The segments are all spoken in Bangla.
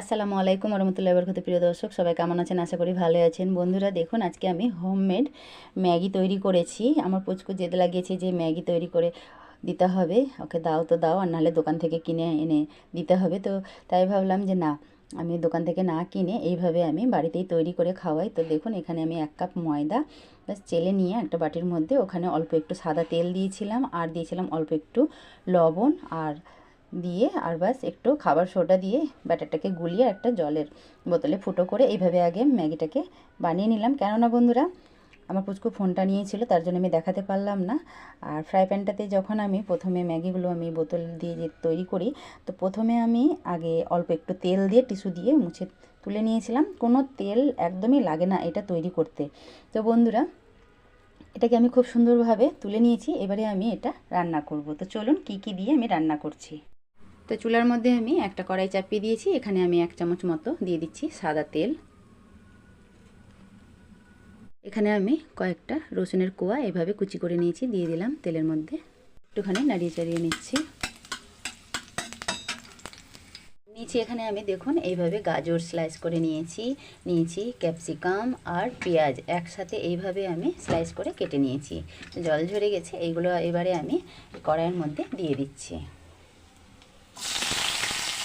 আসসালামু আলাইকুম রহমতুল্লাহ বরকত প্রিয় দর্শক, সবাই কেমন আছেন? আশা করি ভালো আছেন। বন্ধুরা, দেখুন, আজকে আমি হোমমেড ম্যাগি তৈরি করেছি। আমার পুচকু জেদ লাগিয়েছে যে ম্যাগি তৈরি করে দিতে হবে। ওকে দাও তো দাও, আর নাহলে দোকান থেকে কিনে এনে দিতে হবে। তো তাই ভাবলাম যে না, আমি দোকান থেকে না কিনে এইভাবে আমি বাড়িতেই তৈরি করে খাওয়াই। তো দেখুন, এখানে আমি এক কাপ ময়দা ব্যাস চেলে নিয়ে একটা বাটির মধ্যে ওখানে অল্প একটু সাদা তেল দিয়েছিলাম, আর দিয়েছিলাম অল্প একটু লবণ, আর দিয়ে আর বাস একটু খাবার সোডা দিয়ে ব্যাটারটাকে গুলিয়ে একটা জলের বোতলে ফুটো করে এইভাবে আগে ম্যাগিটাকে বানিয়ে নিলাম। কেননা বন্ধুরা, আমার পুচকু ফোনটা নিয়েছিল, তার জন্য আমি দেখাতে পারলাম না। আর ফ্রাই প্যানটাতে যখন আমি প্রথমে ম্যাগিগুলো আমি বোতল দিয়ে যে তৈরি করি, তো প্রথমে আমি আগে অল্প একটু তেল দিয়ে টিস্যু দিয়ে মুছে তুলে নিয়েছিলাম। কোনো তেল একদমই লাগে না এটা তৈরি করতে। তো বন্ধুরা, এটাকে আমি খুব সুন্দরভাবে তুলে নিয়েছি। এবারে আমি এটা রান্না করব। তো চলুন কি কি দিয়ে আমি রান্না করছি। তো চুলার মধ্যে আমি একটা কড়াই চাপিয়ে দিয়েছি। এখানে আমি এক চামচ মতো দিয়ে দিচ্ছি সাদা তেল। এখানে আমি কয়েকটা রসুনের কোয়া এভাবে কুচি করে নিয়েছি, দিয়ে দিলাম তেলের মধ্যে। একটুখানি নাড়িয়ে চাড়িয়ে নিচ্ছি। নিচে এখানে আমি দেখুন এইভাবে গাজর স্লাইস করে নিয়েছি। নিয়েছি ক্যাপসিকাম আর পেঁয়াজ। একসাথে এইভাবে আমি স্লাইস করে কেটে নিয়েছি। জল ঝরে গেছে, এইগুলো এবারে আমি কড়াইয়ের মধ্যে দিয়ে দিচ্ছি।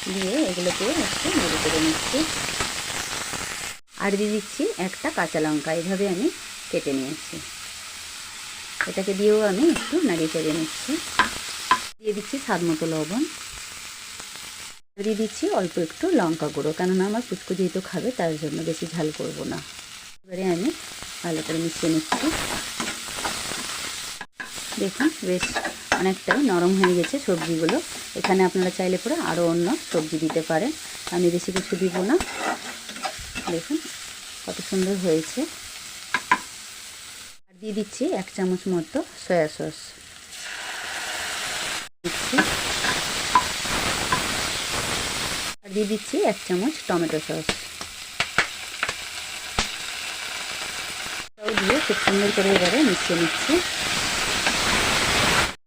দিয়ে এগুলোকে একটু নেড়ে করে নিচ্ছি। আর দিয়ে দিচ্ছি একটা কাঁচা লঙ্কা এইভাবে আমি কেটে নিয়েছি। এটাকে দিয়েও আমি একটু নাড়িয়ে চাড়িয়ে নিচ্ছি। দিয়ে দিচ্ছি স্বাদ মতো লবণ। দিয়ে দিচ্ছি অল্প একটু লঙ্কা গুঁড়ো, কেননা আমার পুচকু যেহেতু খাবে, তার জন্য বেশি ঝাল করব না। এবারে আমি ভালো করে মিশিয়ে নিচ্ছি। দেখুন, বেশ অনেকটাই নরম হয়ে গেছে সবজিগুলো। এখানে আপনারা চাইলে পরে আরও অন্য সবজি দিতে পারেন। আমি বেশি কিছু দিব না। দেখুন, কত সুন্দর হয়েছে। আর দিয়ে দিচ্ছি এক চামচ মতো সয়া সস। দিচ্ছি। আর দিয়ে দিচ্ছি এক চামচ টমেটো সস। দিয়ে খুব সুন্দর করে এবারে মিশিয়ে নিচ্ছি।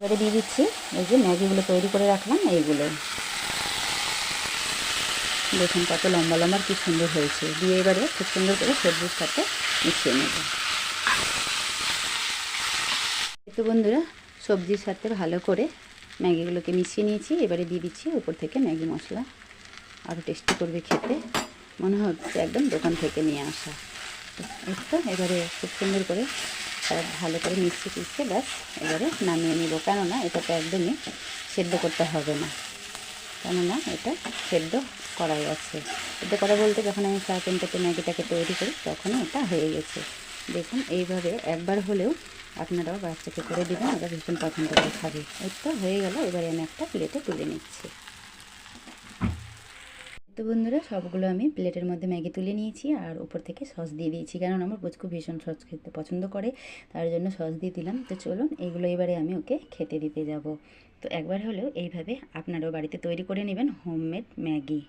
এবারে দিয়ে দিচ্ছি। এই যে ম্যাগিগুলো তৈরি করে রাখলাম এইগুলো দেখুন কত লম্বা লম্বা, কি সুন্দর হয়েছে। দিয়ে এবারে খুব সুন্দর করে সবজির সাথে মিশিয়ে নেব। তো বন্ধুরা, সবজির সাথে ভালো করে ম্যাগিগুলোকে মিশিয়ে নিয়েছি। এবারে দিয়ে দিচ্ছি উপর থেকে ম্যাগি মশলা। আরও টেস্টি করবে খেতে। মনে হচ্ছে একদম দোকান থেকে নিয়ে আসা। এবারে খুব সুন্দর করে ভালো করে মিশিয়ে পিছিয়ে ব্যাস, এবারে নামিয়ে নেব। কেননা এটাতে একদমই সেদ্ধ করতে হবে না। কেননা এটা সেদ্ধ করাই আছে। সেদ্ধ করা বলতে যখন আমি ফ্রাই ম্যাগিটাকে তৈরি করি, তখনই এটা হয়ে গেছে। দেখুন, এইভাবে একবার হলেও আপনারাও বাচ্চাকে করে দেবেন ওরা ভীষণ পছন্দ করে খাবে। তো হয়ে গেল, এবারে আমি একটা প্লেটে তুলে নিচ্ছি। তো বন্ধুরা, সবগুলো আমি প্লেটের মধ্যে ম্যাগি তুলে নিয়েছি আর উপর থেকে সস দিয়ে দিয়েছি। কারণ আমার পুচকু ভীষণ সস খেতে পছন্দ করে, তার জন্য সস দিয়ে দিলাম। তো চলুন, এগুলো এবারে আমি ওকে খেতে দিতে যাব। তো একবার হলেও এইভাবে আপনারাও বাড়িতে তৈরি করে নেবেন হোমমেড ম্যাগি।